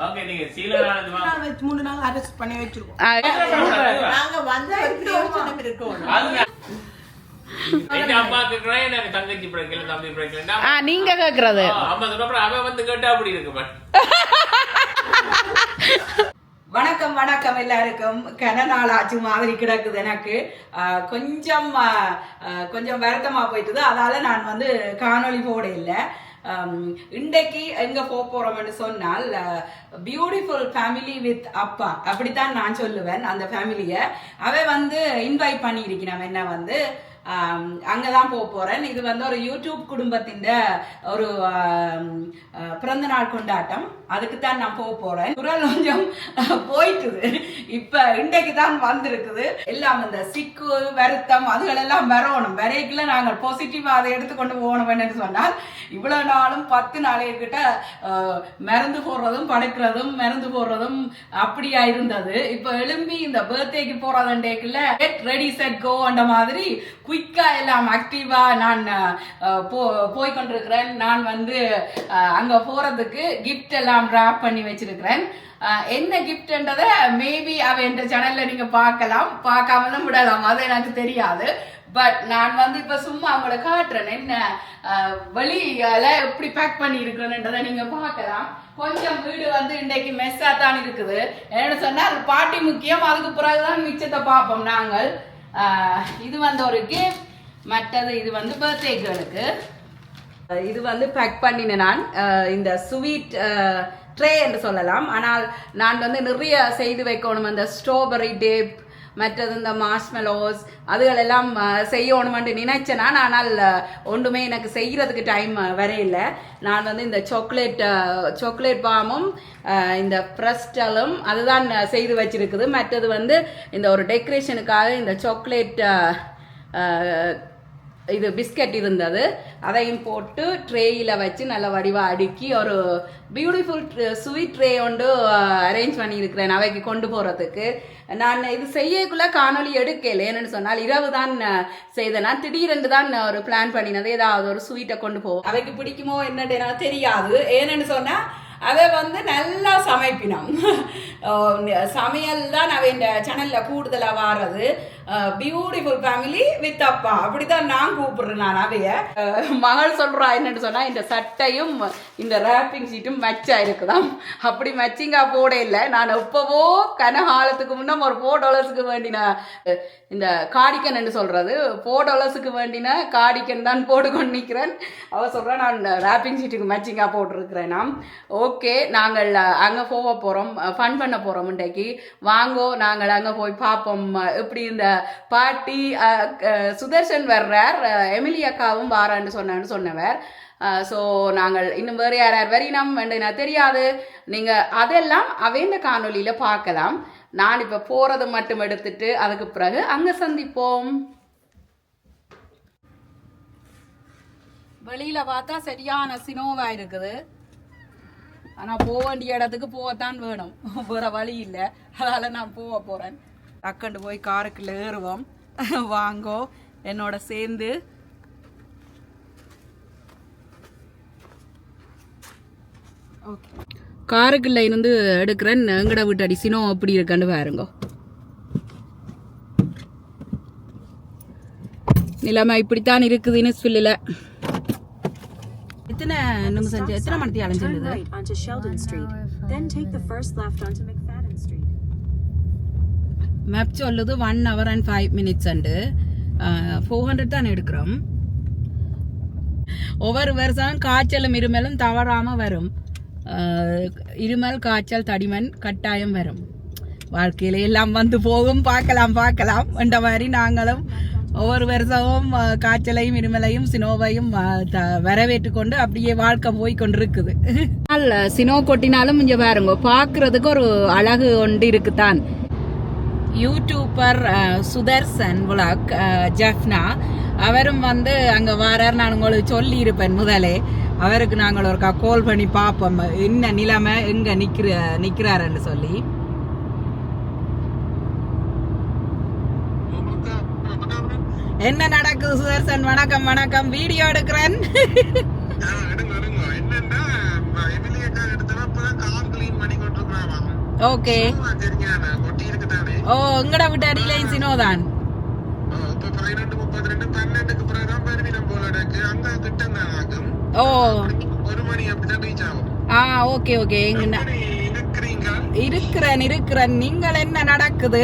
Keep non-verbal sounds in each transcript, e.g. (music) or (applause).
Okay நீங்க மூணு நாள் அரெஸ்ட் பண்ணி வச்சிருக்கோம் நாங்க வந்த பிடிக்கல ஆ நீங்க கேக்குறது. வணக்கம் வணக்கம் எல்லாருக்கும். கன நாள் ஆச்சு மாதிரி கிடக்குது எனக்கு. ஆஹ் கொஞ்சம் கொஞ்சம் வருத்தமா போயிட்டுது. அதால நான் வந்து காணொளி போட இல்லை Um, இன்றைக்கு எங்க போக போறோம்னு சொன்னால் பியூட்டிஃபுல் ஃபேமிலி வித் அப்பா. அப்படித்தான் நான் சொல்லுவேன் அந்த ஃபேமிலியை அவ வந்து இன்வைட் பண்ணியிருக்கிறான். என்ன வந்து அங்கதான் போக போறேன். இது வந்து ஒரு யூடியூப் குடும்பத்தின் ஒரு பிறந்த நாள் கொண்டாட்டம். அதுக்கு தான் நான் போக போறேன். குரல் கொஞ்சம் போயிட்டுது. இப்ப இன்றைக்கு தான் வந்திருக்குது. எல்லாம் இந்த சிக்கு வருத்தம் அதுகளெல்லாம் வரணும். வரைக்குள்ள நாங்கள் பாசிட்டிவா அதை எடுத்துக்கொண்டு என்னன்னு சொன்னால் இவ்வளவு நாளும் பத்து நாளைய கிட்ட அஹ், போடுறதும் படுக்கிறதும் மறந்து போடுறதும் அப்படியா இருந்தது. இப்ப எழும்பி இந்த பர்த்டேக்கு போறதுண்டேக்குள்ள கெட் ரெடி செட் கோ அந்த மாதிரி குயிக்காக எல்லாம் ஆக்டிவாக நான் போ போய் கொண்டிருக்கிறேன் நான் வந்து அங்கே போகிறதுக்கு கிஃப்ட் எல்லாம் ட்ராப் பண்ணி வச்சிருக்கிறேன். என்ன கிஃப்ட்ன்றதை மேபி அவ என்ற சேனல்ல நீங்க பார்க்கலாம். பார்க்காம தான் விடலாம். அது எனக்கு தெரியாது. பட் நான் வந்து இப்ப சும்மா அவங்கள காட்டுறேன். என்ன அஹ், எப்படி பேக் பண்ணி இருக்கிறேன்றதை நீங்க பார்க்கலாம். கொஞ்சம் வீடு வந்து இன்றைக்கு மெஸ்ஸா தான் இருக்குது. என்ன சொன்னா அது பாட்டி முக்கியம். அதுக்கு பிறகுதான் மிச்சத்தை பார்ப்போம் நாங்கள். இது வந்து ஒரு கிஃப்ட் மற்றது இது வந்து பர்த்டே கேர்ளுக்கு இது வந்து பேக் பண்ணினேன் நான். இந்த ஸ்வீட் ட்ரே என்று சொல்லலாம். ஆனால் நான் வந்து நிறைய செய்து வைக்கணும். அந்த ஸ்ட்ராபெரி டேப் மற்றது இந்த மார்ஷ்மெலோஸ் அதுகளெல்லாம் செய்யணுமென்று நினைச்சேன் நான் ஆனால் ஒன்றுமே எனக்கு செய்கிறதுக்கு டைம் வரையில. நான் வந்து இந்த சாக்லேட் சாக்லேட் பாமும் இந்த ப்ரெஸ்டலும் அதுதான் செய்து வச்சிருக்குது. மற்றது வந்து இந்த ஒரு டெக்கரேஷனுக்காக இந்த சாக்லேட் இது பிஸ்கட் இருந்தது. அதையும் போட்டு ட்ரேயில் வச்சு நல்ல வடிவாக அடுக்கி ஒரு பியூட்டிஃபுல் ஸ்வீட் ட்ரே ஒன்று அரேஞ்ச் பண்ணியிருக்கிறேன் அவைக்கு கொண்டு போகிறதுக்கு நான் இது செய்யக்குள்ளே காணொளி எடுக்கல. என்னன்னு சொன்னால் இரவு தான் அஹ், செய்தேன். திடீரென்று தான் ஒரு பிளான் பண்ணினது. ஏதாவது ஒரு ஸ்வீட்டை கொண்டு போவோம் அவைக்கு பிடிக்குமோ என்னன்னு எனக்கு தெரியாது. ஏன்னு சொன்னால் அதை வந்து நல்லா சமைப்பினோம். (laughs) சமையல் தான் அவ இந்த சேனலில் கூடுதலாக வாரது. பியூட்டிஃபுல் ஃபேமிலி வித் அப்பா. அப்படிதான் நான் கூப்பிடுறேன் நான் அவைய. மகள் சொல்றா என்னன்னு சொன்னா இந்த சட்டையும் இந்த ரேப்பிங் சீட்டும் மேட்சா இருக்குதாம் அப்படி மேட்சிங்கா போட இல்லை. நான் எப்பவோ கனகாலத்துக்கு முன்ன ஒரு ஃபோர் டாலர்ஸுக்கு வேண்டின இந்த காடிக்கன் சொல்கிறது சொல்றது. ஃபோர் டாலர்ஸுக்கு வேண்டின காடிக்கன் தான் போட்டுக்கொண்டு நிற்கிறேன் அவ சொல்றா நான் ரேப்பிங் சீட்டுக்கு மேட்சிங்கா போட்டிருக்கிறேன் நாம் ஓகே நாங்கள் அங்கே போக போகிறோம் ஃபன் பண்ண போகிறோம் இன்றைக்கு. வாங்கோ நாங்கள் அங்கே போய் பார்ப்போம். இப்படி எப்படி இந்த பாட்டி சுதர்ஷன் வர்றார். எமிலி அக்காவும் வாரான்னு சொன்னான்னு சொன்னவர். ஸோ நாங்கள் இன்னும் வேறு யார் யார் வரினம் நான் தெரியாது. நீங்கள் அதெல்லாம் அவைந்த காணொலியில் பார்க்கலாம். நான் இப்போ போகிறது மட்டும் எடுத்துட்டு அதுக்கு பிறகு அங்கே சந்திப்போம். வெளியில் பார்த்தா சரியான சினோவாக இருக்குது. ஆனால் போக வேண்டிய இடத்துக்கு போகத்தான் வேணும். போகிற வழி இல்லை. அதனால் நான் போக போகிறேன் டக்குண்டு போய் காருக்குள்ள ஏறுவோம். (laughs) வாங்கோ என்னோட சேர்ந்து. ஓகே காருக்குள்ள இருந்து எடுக்கிறேன். எங்கட வீட்டடி சினோ அப்படி இருக்கான்னு பாருங்க. நிலைமை இப்படித்தான் இருக்குதுன்னு சொல்லல. எத்தனை நிமிஷம் செஞ்சு எத்தனை Turn அலைஞ்சிருந்தது மேப் சொல்லுது one hour and five minutes and. Four hundred தான் எடுக்கிறோம். ஒவ்வொரு வருஷம் காய்ச்சலும் இருமலும் தவறாம வரும். இருமல் காய்ச்சல் தடிமன் கட்டாயம் வரும். வாழ்க்கையில எல்லாம் வந்து போகும். பார்க்கலாம் பார்க்கலாம். என்ற மாதிரி நாங்களும் ஒவ்வொரு வருஷமும் காய்ச்சலையும் இருமலையும் சினோவையும் த- வரவேற்று கொண்டு அப்படியே வாழ்க்கை போய் கொண்டிருக்குது. சினோ கொட்டினாலும் இங்க பாருங்க பார்க்கறதுக்கு ஒரு அழகு ஒன்று இருக்குதான் யூடியூபர் அஹ், சுதர்சன் விளாக் ஜெஃப்னா அவரும் வந்து அங்க வரார். நான் உங்களுக்கு சொல்லி இருப்பேன் முதலே. அவருக்கு நாங்கள் ஒருக்கா கால் பண்ணி பார்ப்போம். என்ன நிலைமை எங்க நிக்கிற நிக்கிறாருன்னு சொல்லி. என்ன நடக்குது சுதர்சன் வணக்கம் வணக்கம். வீடியோ எடுக்கிறேன். ஓகே ஓ ஒரு மணி அப்படிதான் ரீச் ஆகும் ஆ ஓகே ஓகே எங்க இருக்கிறேன் இருக்கிறேன் நீங்கள் என்ன நடக்குது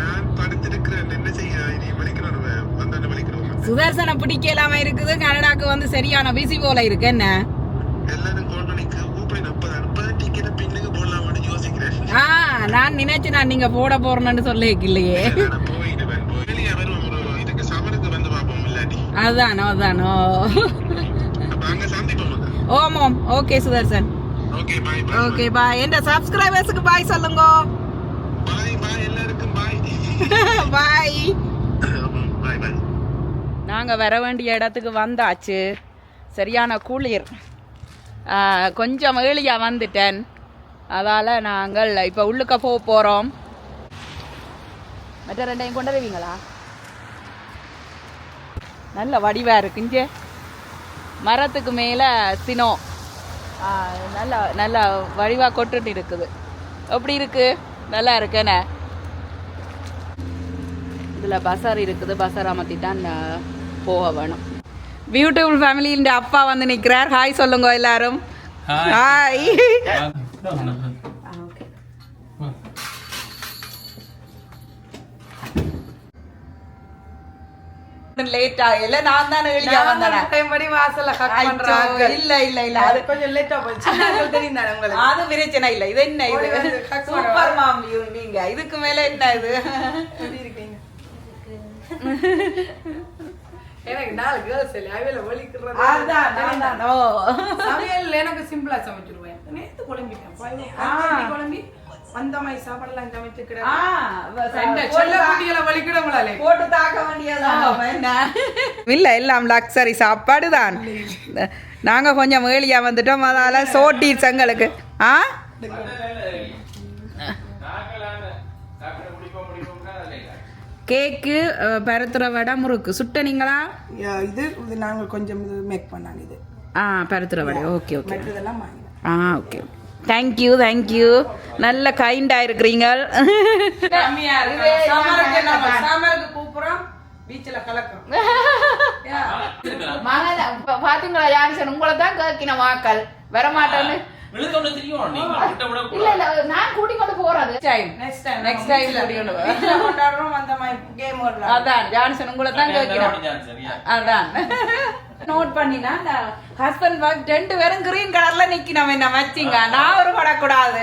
நான் படுத்திருக்கிறேன் என்ன செய்ய நீ வலிக்கிறோம் வந்தாண்ட வலிக்கிறோம் சுதர்சனை பிடிக்கலாம இருக்குது கனடாக்கு வந்து சரியான பிசி போல இருக்கு என்ன நான் நினைச்சு நான் நீங்க போட போறேன்னு சொல்ல இல்லையே அதானோ சந்திப்போம் ஓமோம் ஓகே சுதர்சன். ஓகே பாய் என்ற சப்ஸ்கிரைபர்ஸுக்கு பாய் சொல்லுங்க. பாய் நாங்கள் வர வேண்டிய இடத்துக்கு வந்தாச்சு. சரியான குளிர். கொஞ்சம் ஏழியாக வந்துட்டேன். அதால் நாங்கள் இப்போ உள்ளுக்க போக போகிறோம் மற்ற ரெண்டையும் கொண்டு வருவீங்களா? நல்ல வடிவாக இருக்குங்க மரத்துக்கு மேலே சினோ. நல்ல நல்ல வடிவாக கொட்டுட்டு இருக்குது. எப்படி இருக்கு? நல்லா இருக்குண்ணே இதில் பசார் இருக்குது பசார் அமர்த்தி தான் போக வேணும். பியூட்டிஃபுல் ஃபேமிலியின் அப்பா வந்து நிற்கிறார் ஹாய் சொல்லுங்க எல்லாரும். ஹாய் லேட் ஆகல நான் தான் ஏழியா வந்தேன் டைம்படி வாசல்ல பண்றாங்க இல்ல இல்ல இல்ல அது கொஞ்சம் லேட்டா போச்சு தானே உங்களுக்கு அது பிரச்சனை இல்ல இது என்ன இது சூப்பர் மாம் நீங்க இதுக்கு மேல என்ன இது எப்படி இருக்கீங்க எனக்கு நாலு கேர்ள்ஸ் இல்லை அவையில வலிக்கிறது அதான் நான் சமையல் எனக்கு சிம்பிளா சமைச்சிருவேன் குழம்பிட்டேன் குழம்பி அந்த மாதிரி சாப்பாடெல்லாம் போட்டு தாக்க வேண்டியதான் (laughs) இல்ல எல்லாம் லக்ஸரி சாப்பாடு தான். நாங்க கொஞ்சம் ஏழியா வந்துட்டோம் அதால சோட்டிஸ் எங்களுக்கு ஆ? கேக்கு பருத்துற வடை முறுக்கு. சுட்ட நீங்களா? இது இது நாங்கள் கொஞ்சம் மேக் பண்ணாங்க இது. ஆ பருத்துற வடை. Okay okay. வாங்கினேன் ஆ ஓகே தேங்க்யூ தேங்க்யூ நல்ல கைண்டா இருக்கிறீங்க பாத்தீங்களா யான்சன் உங்களை தான் கேட்கின வாக்கள் வரமாட்டேன்னு விழுத்தோட தெரியும் நீங்க விட்ட விட இல்ல இல்ல நான் கூட்டி கொண்டு போறது time next time next time கூட்டி கொண்டு போ. வீட்டில் கொண்டாடுறோம் அந்த மாதிரி கேம் விடலாம் அதான் ஜான்சன் உங்களை தான் கேட்கிறேன் சரியா அதான் நோட் பண்ணினா ஹஸ்பண்ட் ஒய்ஃப் ரெண்டு பேரும் கிரீன் கலர்ல நிக்கணும் என்ன மச்சிங்க? நான் ஒரு படக்கூடாது.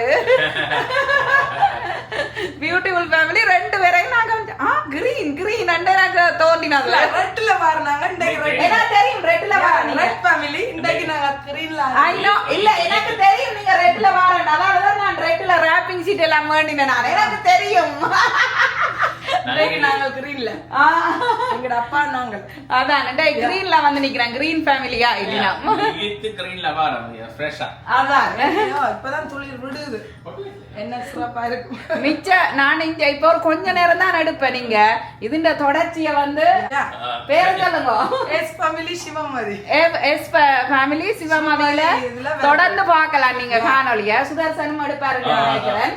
பியூட்டிஃபுல் ஃபேமிலி ரெண்டு பேரையும் நாங்க வந்து ஆ கிரீன் கிரீன் அண்டே நாங்க தோண்டினதுல ரெட்டில் வாரினாங்க இன்றைக்கு ரெட் ஏன்னா தெரியும் ரெட்ல வாரீங்க ரெட் ஃபேமிலி இன்றைக்கு நாங்கள் கிரீன்ல know. இல்ல எனக்கு தெரியும் நீங்க ரெட்ல வாரேன் அதனாலதான் நான் ரெட்ல ராப்பிங் சீட் எல்லாம் வேண்டினேன் நான். எனக்கு தெரியும். நாங்கள் கிரீன்ல ஆ. எங்கட அப்பா நாங்கள் அதான் டேய் கிரீன்ல வந்து நிக்கிறேன். கிரீன் ஃபேமிலியா இல்லையா ஈத்து கிரீன்ல வாரம் ஃப்ரெஷ்ஷா அதான். ஐயோ, இப்பதான் துளிர் விடுது. என்ன சிறப்பா இருக்கும் மிச்ச நான் இங்க இப்ப ஒரு கொஞ்ச நேரம் தான் எடுப்பேன் நீங்க. இதுண்ட தொடர்ச்சிய வந்து பேரு சொல்லுங்க. S family Sivamathi. S family சிவமதியில தொடர்ந்து பார்க்கலாம் நீங்க காணொலிய சுதர்சனும் எடுப்பாருன்னு நினைக்கிறேன்.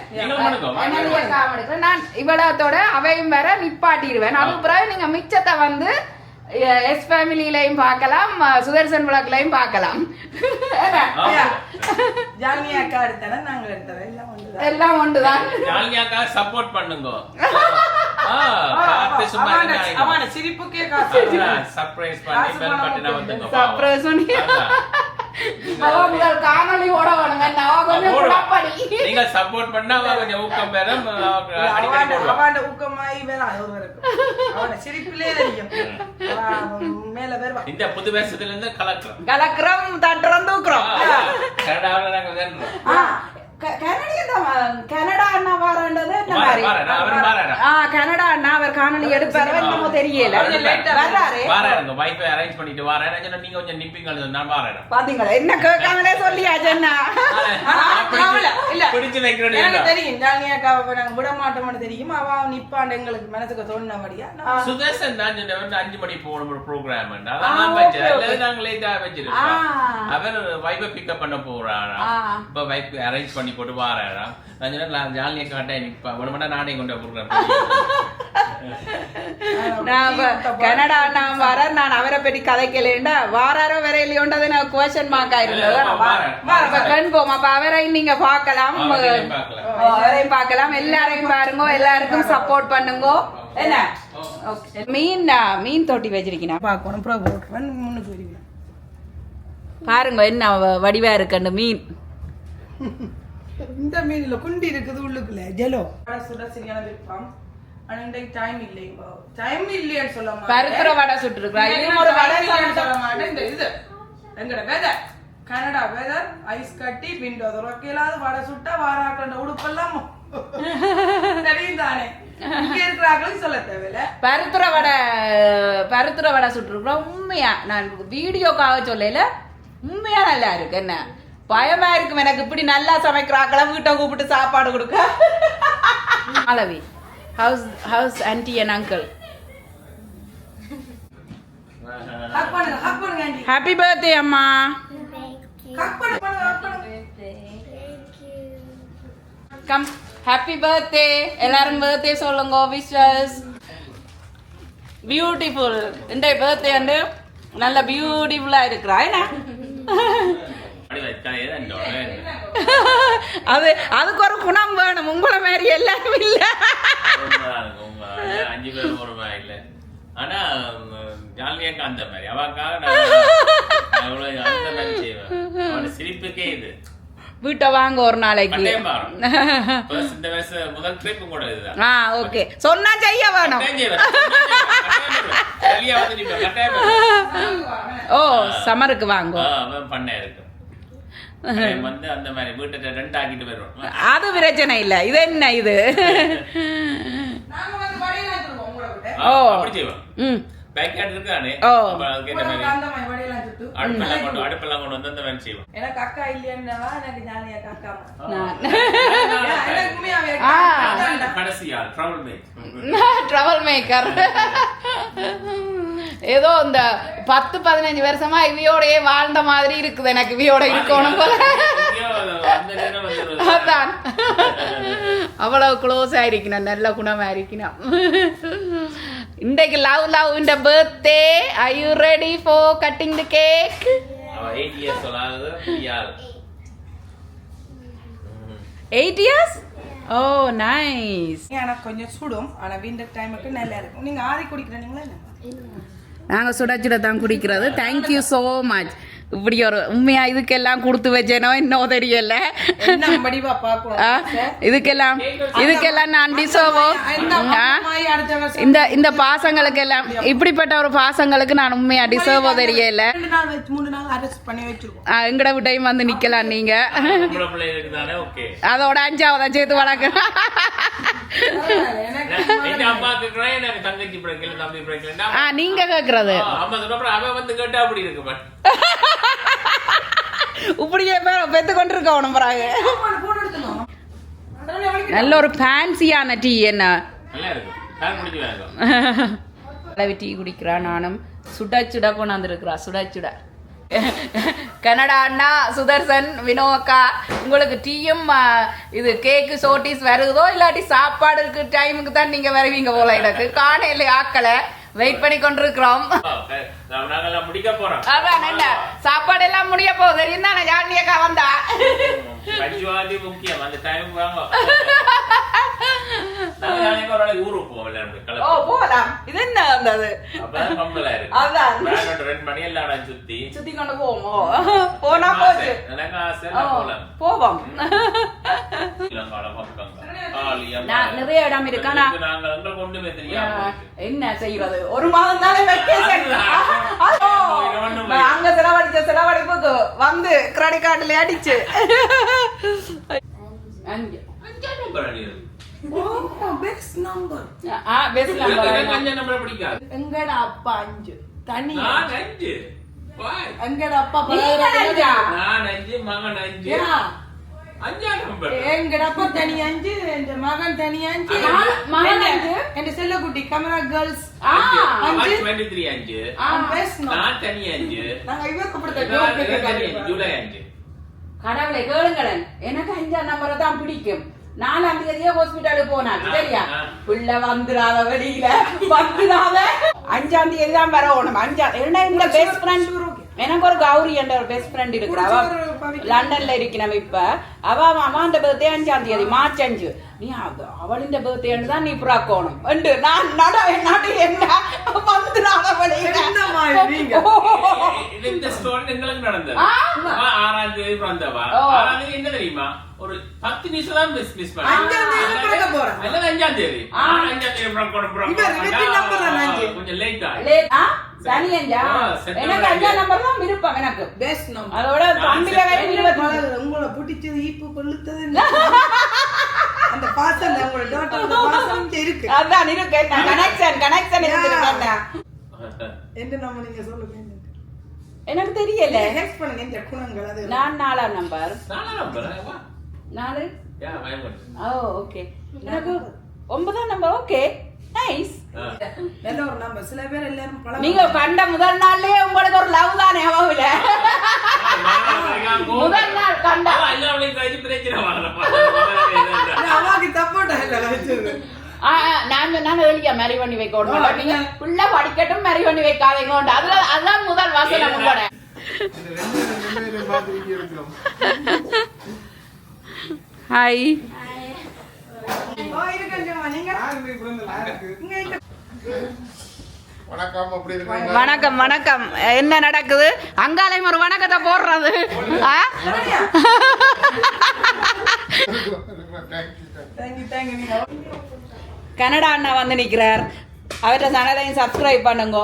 நான் இவ்வளத்தோட அவையும் வர நிப்பாட்டிடுவேன். அதுக்கு பிறகு நீங்க மிச்சத்தை வந்து எஸ் ஃபேமிலியிலையும் பார்க்கலாம் சுதர்சன் விளக்குலையும் பார்க்கலாம். எல்லாம் ஒன்றுதான். சப்போர்ட் பண்ணுங்க. சிரிப்புக்கே surprise பண்ணி. Surprise பண்ணி. காணொளி ஓட வேணுங்க. நான் கொஞ்சம். குழப்படி நீங்க சப்போர்ட் பண்ணா அவ கொஞ்சம் ஊக்கம் பெறும். அவ அடிக்கடி அவன் போடுவா அவன் ஊக்கமாயி வேலை அது ஒரு இருக்கும். அவன சிரிப்பிலே தெரியும். அவன் மேல வருவான். இந்த புது வருஷத்துல இருந்து கலக்குறோம் கலக்குறோம் தட்டுறோம் தூக்குறோம் கனடாவில் நாங்க வேண்டுறோம் ஆ, க- கனடியன் தான் கனடா அண்ணா வாரன்றது மாதிரி? அவர் காணொளி எடுப்பாரோ என்னமோ தெரியல. வர்றாரு வாராருங்க வைஃபை அரேஞ்ச் பண்ணிட்டு வாரேன். சொன்னேன், நீங்க கொஞ்சம் நிப்பீங்க நான் வாரேன். பாத்தீங்களா? என்ன கேட்காமலே என்ன அவள இல்ல முடிச்சு வைக்கிறேன் எனக்கு தெரியும். அக்காவை இப்ப நாங்க விட மாட்டோம்னு தெரியும். அவ நிப்பாண்டு எங்களுக்கு மனசுக்கு தோணுனபடியா சுதர்சன் தான் சொன்ன வந்து அஞ்சு மணி போகணும் ஒரு ப்ரோக்ராம் அதான் அல்லது நாங்க லேட்டா வச்சிருக்கோம். அவர் வைப்பை பிக்கப் பண்ண போறாரா இப்ப வைப் அரேஞ்ச் பண்ணி போட்டு வாராரா நான் ஜாலியை காட்டேன் நிப்பா. ஒரு மணி நானே கொண்டு போடுறேன் நான் கனடா நான் வரேன் நான் அவரை பற்றி கதைக்கலேண்டா வாராரோ வரையிலையோண்டது நான் கொஸ்டின் மார்க் ஆயிருந்தது. அப்ப கண்போம். அப்ப அவரை நீங்க பார்க்கலாம். பார்க்கலாம் அவரையும் எல்லாரையும் பாருங்க. எல்லாருக்கும் சப்போர்ட் பண்ணுங்க. என்ன. மீன் மீன் தொட்டி வச்சிருக்கீங்க பார்க்கணும் முன்னுக்கு பாருங்க என்ன வ- வடிவா இருக்கு மீன். இந்த மீன்ல குண்டி இருக்குது உள்ளுக்குள்ள. ஜெலோ. சுட சரியான விருப்பம். டைம் இல்லை. டைம் இல்லைன்னு சொல்ல மாட்டேன். பருத்துற வடை சுட்டுருக்கா ஒரு வடை சொல்ல மாட்டேன். இந்த இது. எங்கட வெதர் கனடா வெதர் ஐஸ் கட்டி பிண்டோ ரொக்கையிலாவது வடை சுட்டா வாராக்கண்ட உடுப்பெல்லாம் தெரியும் தானே பருத்துற வடை பருத்துற வடை சுட்டுருக்குறோம் உண்மையா? நான் வீடியோக்காக சொல்லல. உண்மையா நல்லா இருக்கு. என்ன? பயமா இருக்கும். எனக்கு இப்படி நல்லா சமைக்கிறாக்களா வீட்டை கூப்பிட்டு சாப்பாடு கொடுக்க. (laughs) அளவி house house aunty and uncle happy birthday அம்மா. கம் ஹாப்பி பர்த்டே எல்லாரும் பர்த்டே சொல்லுங்க விஷஸ் பியூட்டிஃபுல் இந்த பர்த்டே வந்து நல்ல பியூட்டிஃபுல்லா இருக்கிறா என்ன? (laughs) அது அதுக்கு ஒரு குணம் வேணும். உங்களை மாதிரி எல்லாரும் இல்ல. அஞ்சு பேரும் ஒரு மாதிரி இல்ல. ஆனா ஜாலியாக்க அந்த மாதிரி. அவாக்காக நான் நான் இவ்வளவு அந்த மாதிரி செய்வேன். அவனோட சிரிப்புக்கே இது. வீட்டை வாங்க ஒரு நாளைக்கு. (laughs) இந்த வயசு முதல் ட்ரிப் கூட இதுதான். ஆ ஓகே. சொன்னா செய்ய வேணும். ஓ சமருக்கு வாங்க. பண்ண இருக்கு. (laughs) அது பிரச்சனை இல்ல. இது என்ன இது? ஓ. ம். எனக்கு அக்கா இல்லையாண்டவா எனக்கு ஜாலியா அக்கா நான். (laughs) எனக்கு உண்மையாவே ஆ. அக்கா கடைசியா ட்ரபிள் மேக் ட்ரவல் மேக்கர் ஏதோ இந்த பத்து பதினஞ்சு வருஷமா இவையோடயே வாழ்ந்த மாதிரி இருக்குது எனக்கு இவையோட இருக்கணும் போல. அதான். அவ்வளவு க்ளோஸ் ஆயிருக்கணும் நல்ல குணமா இருக்கணும். இன்றைக்கு லவ் லவ் இந்த birthday I you ready for cutting the cake அவ எயிட் இயர்ஸ் ஓ நைஸ் எனக்கு கொஞ்சம் சுடும் ஆனா விண்டர் டைமுக்கு நல்லா இருக்கும். நீங்க ஆறி குடிக்கிறீங்களா என்ன? நாங்கள் சுட சுட தான் குடிக்கிறது. தேங்க்யூ ஸோ மச் இப்படி ஒரு உண்மையா இதுக்கெல்லாம் கொடுத்து வச்சேனோ இன்னும் தெரியல. இதுக்கெல்லாம் இதுக்கெல்லாம் நான் டிசர்வோ இந்த இந்த இந்த பாசங்களுக்கு எல்லாம் இப்படிப்பட்ட ஒரு பாசங்களுக்கு நான் உண்மையா டிசர்வோ தெரியல. ரெண்டு நாள் வச்சு மூணு நாள் அரெஸ்ட் பண்ணி வச்சிருக்கோம். ஆ, எங்கட விட்டையும் வந்து நிக்கலாம் நீங்க. அதோட அஞ்சாவதா சேர்த்து ஆ நீங்க கேக்குறது. (laughs) இப்படியே சொன்னப்பறம் பெத்து கொண்டிருக்க உடம்புறாங்க நல்ல ஒரு ஃபேன்சியான டீ என்ன? அளவு டீ குடிக்கிறா நானும் சுடா சுட கொண்டாந்துருக்கிறா சுடா சுடா. கனடா அண்ணா சுதர்சன் வினோக்கா உங்களுக்கு டீயும் இது கேக்கு சோட்டிஸ் வருதோ இல்லாட்டி சாப்பாடுக்கு டைமுக்கு தான் நீங்க வருவீங்க போல எனக்கு. காணையில ஆக்கலை வெயிட் பண்ணி கொண்டிருக்கிறோம். நாங்கெல்லாம் முடிக்க போறோம் அதான் என்ன? சாப்பாடு எல்லாம் முடிய போகுது. தெரியும் தானே ஜானி அக்கா வந்தா பஞ்சுவாதி முக்கியம். அந்த டைமுக்கு வாங்க. (laughs) ஒரு போவோம் விளையாண்டு. ஓ கிளம்பி போகலாம் இது என்ன வந்தது அப்பதான் வந்து கிரெடிட் கார்டுல அடிச்சு அங்க. ஓ பெஸ்ட் நம்பர் அப்பா அஞ்சு தனி அஞ்சு என் மகன் தனி அஞ்சு. மகன் என்ன? அஞ்சு? என் செல்லக்குட்டி கமரா கேர்ள்ஸ் ஆ, அஞ்சு. நான் தனி அஞ்சு. நாங்க இவருக்கு ஜூலை அஞ்சு. கடவுளை கேளுங்களேன். எனக்கு அஞ்சாம் நம்பரை தான் பிடிக்கும். நாலாம் தேதியே ஹாஸ்பிட்டலுக்கு போனாங்க சரியா. பிள்ளை வந்துடாத வெளியில வந்துடாத. அஞ்சாம் தேதி தான் வரணும் அஞ்சாம் ஏன்னா இந்த பெஸ்ட் ஃப்ரெண்ட் எனக்கு ஒரு கௌரி என்ற ஒரு பெஸ்ட் ஃப்ரெண்ட் இருக்கிறா. லண்டன்ல இருக்கிறவ இப்ப. அவ அம்மாண்ட பர்த்டே அஞ்சாம் தேதி மார்ச் அஞ்சு. நீ அவ- அவளின் பர்த்டே தான் நீ புறாக்கோணும். என்று நான் நட நடு என்ன? இது இந்த ஸ்டோரி எங்களுக்கு நடந்தது? ஆறாம் தேதி பிறந்தவா. ஆறாம் தேதி என்ன தெரியுமா? ஒரு பத்து நிமிஷம் தான் மிஸ் மிஸ் பண்ண. அஞ்சாம் தேதி அஞ்சாம் தேதி. கொஞ்சம் லேட் ஆகி லே- ஆ? சனி அஞ்சா? ஆ, செப்டம்பர் எனக்கு அஞ்சாம் அஞ்சு. நம்பர் தான் விருப்பம் எனக்கு. பேசணும் அதோட தம்பில இருபத்தி மலர், உங்களை பிடிச்சது ஈப்பு கொளுத்தது? அந்த பாசம் உங்களோட பாசம் இருக்கு. அதான் இருக்கு கனெக்ஷன் கனெக்ஷன் இருக்கு நம்ம நீங்க சொல்லுங்க எனக்கு தெரியல. ஹெல்ப் பண்ணுங்க இந்த குணங்கள் அது. நான் நாலாம் நம்பர் நாலாம் நம்பர் வா. நாலு? ஓ ஓகே எனக்கு ஒன்பதாம் நம்பர் ஓகே நைஸ். நல்ல ஒரு நம்பர் சில பேர் எல்லாரும் நீங்க கண்ட முதல் நாள்லயே உங்களுக்கு ஒரு லவ் தானே அவவுல? முதல் நாள் கண்ட. அவாக்கு தப்போட்டா இல்ல நான் நான் வெளியா மேரி பண்ணி வைக்கணும் நீங்க புள்ள படிக்கட்டும் மேரி பண்ணி வைக்காதீங்க அதுல அதான் முதல் வாசல் உங்களோட. ஹாய் வணக்கம் வணக்கம் என்ன நடக்குது? அங்காலையும் ஒரு வணக்கத்தை போடுறது. கனடா அண்ணா வந்து நிக்கிறார். அவர்கிட்ட சனதையும் சப்ஸ்கிரைப் பண்ணுங்க.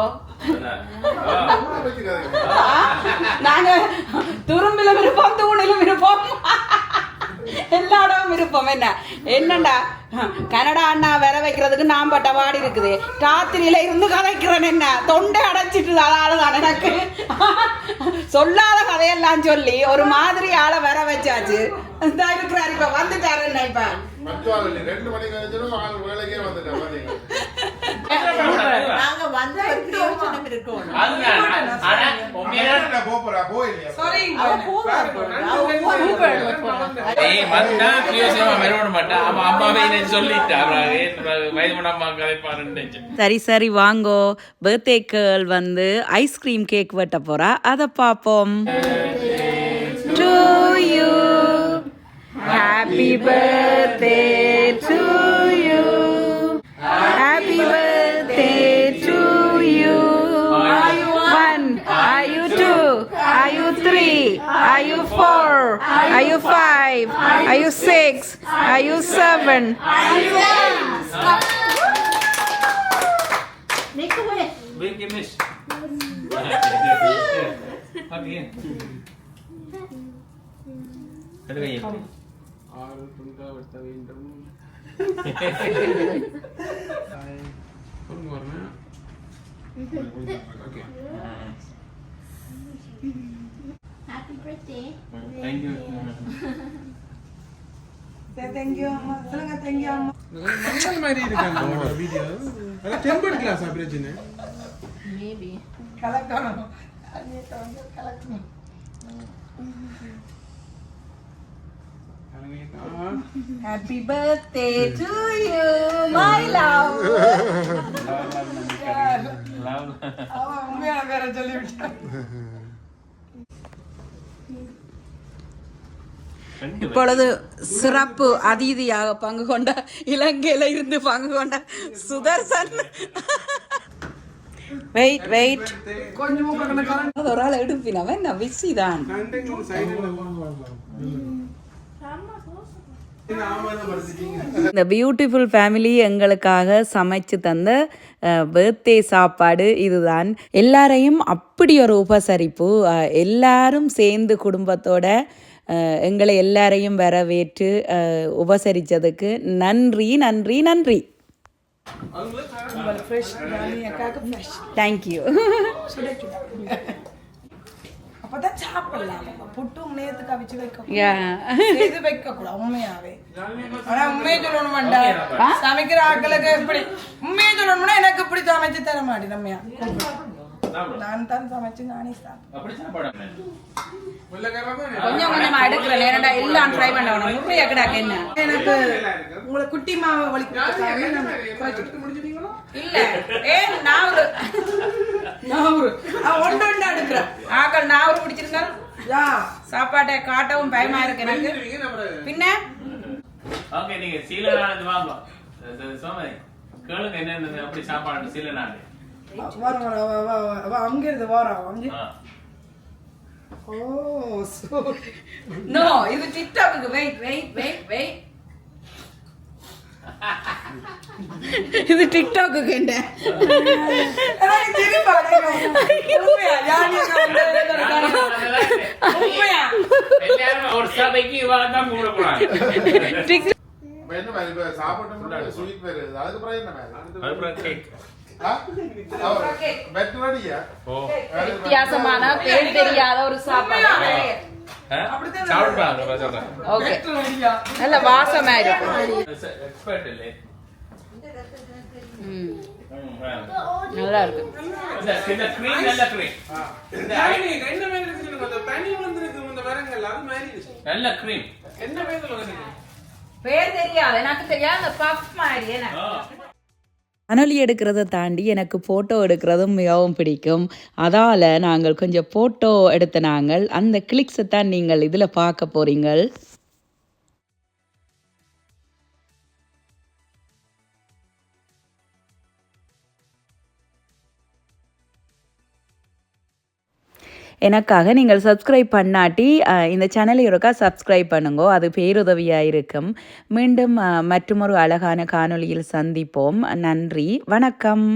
நாங்க துரும்பிலும் இருப்போம் தூணிலும் இருப்போம். எல்லா இடமும் என்ன? என்னண்டா? கனடா அண்ணா வர வைக்கிறதுக்கு நான் பட்ட வாடி இருக்குது. ராத்திரியில இருந்து கதைக்கிறேன் என்ன? தொண்டை அடைச்சிட்டு அதாலதான் எனக்கு. சொல்லாத கதையெல்லாம் சொல்லி ஒரு மாதிரி ஆளை வர வச்சாச்சு. இந்த இருக்கிறார் இப்ப வந்துட்டாரு என்ன இப்ப? ரெண்டு மணிக்கு ஆள் வேலைக்கே வந்துட்டேன் நாங்க வந்து யோசனை இருக்கோம் போறா? போயில்லையா சரி சரி வாங்கோ. பர்த்டே கேர்ள் வந்து ஐஸ்கிரீம் கேக் வெட்ட போறா. அதை பார்ப்போம் to you Happy birthday to you. Happy birthday to you. Are you one? Are you two? Are you three? Are you four? Are you five? Are you six? Are you seven? Are you eight? Make a wish. Make a wish. Happy. Happy. Happy. Big miss. Okay. எடுங்க ஐயா. Thank you. Thank you அம்மா சொல்லுங்க thank you அம்மா மஞ்சள் மாதிரி இருக்காங்க உங்களோட video அதான் டெம்பர் கிளாஸ் பிரச்சனை கலக்கணும் அண்ணிட்ட வந்து கலக்கணும் Happy birthday to you, my love. Love. அவன் உண்மையான பேரை சொல்லிவிட்டான் இப்பொழுது சிறப்பு அதிதியாக பங்கு கொண்ட இலங்கையில இருந்து பங்கு கொண்ட சுதர்சன் வெயிட் வெயிட் கொஞ்சம் ஒரு ஆள் எடுப்பினவன் நான் விசி தான் இந்த பியூட்டிஃபுல் ஃபேமிலி எங்களுக்காக சமைச்சு தந்த பர்த்டே சாப்பாடு இதுதான். எல்லாரையும் அப்படி ஒரு உபசரிப்பு எல்லாரும் சேர்ந்து குடும்பத்தோட எங்களை எல்லாரையும் வரவேற்று அஹ், உபசரிச்சதுக்கு நன்றி நன்றி நன்றி. தேங்க்யூ (laughs) அப்பதான் சாப்பிடலாம். புட்டும் நேத்துக்கு அவிச்சு வைக்க இது வைக்க கூடாது. உண்மையாவே. ஆனா உண்மையை சொல்லணும் வேண்டாம் சமைக்கிற ஆட்களுக்கு எப்படி? உண்மையை சொல்லணும்னா எனக்கு இப்படி சமைச்சு தர மாட்டேன் நம்மையா நான் தான் சமைச்சு நானே கொஞ்சம் கொஞ்சமா எடுக்கிற நேரம்டா எல்லாம் ட்ரை பண்ண வேணும். கிடாக்கு என்ன? எனக்கு உங்களை குட்டி மாவை குறைச்சிட்டு இல்ல ஏன் நான் ஒரு நான் ஒன்று ஒன்று எடுக்கிறேன். ஆக்கள் ஒரு பிடிச்சிருந்தாலும் யா. சாப்பாட்டை காட்டவும் பயமா இருக்கு எனக்கு. பின்ன? ஓகே நீங்க வாங்க. இது சோமதி கேளுங்க என்னென்ன அப்படி சாப்பாடு வர வர அங்க இருந்து வர அங்க. ஓ நோ இது TikTok wait wait wait wait cake bed ரெடியா ஓ வித்தியாசமான பேர் தெரியாத ஒரு சாப்பாடு சொல்றேன் ஓகே நல்ல வாசமா இருக்கும் எக்ஸ்பர்ட் இல்லை ம், ம், ஆ. நல்லா இருக்கு இந்த இந்த cream நல்ல cream. இந்த என்ன மாதிரி இருக்கு அந்த தனி வந்திருக்கு இந்த வரங்கள் அது மாதிரி இருந்துச்சு நல்ல cream. என்ன பேர்ல வந்து பேர் தெரியாது. எனக்கு தெரியாது அந்த பஃப் மாதிரி என்ன? ஆ. காணொலி எடுக்கிறத தாண்டி எனக்கு ஃபோட்டோ எடுக்கிறதும் மிகவும் பிடிக்கும். அதால் நாங்கள் கொஞ்சம் ஃபோட்டோ எடுத்த நாங்கள். அந்த கிளிக்ஸை தான் நீங்கள் இதில் பார்க்க போகிறீங்கள் எனக்காக நீங்கள் சப்ஸ்கிரைப் பண்ணாட்டி இந்த சேனலை ஒருக்கா சப்ஸ்கிரைப் பண்ணுங்கோ. அது பேருதவியாக இருக்கும் மீண்டும் மற்றொரு மற்றுமொரு அழகான காணொளியில் சந்திப்போம். நன்றி. வணக்கம்.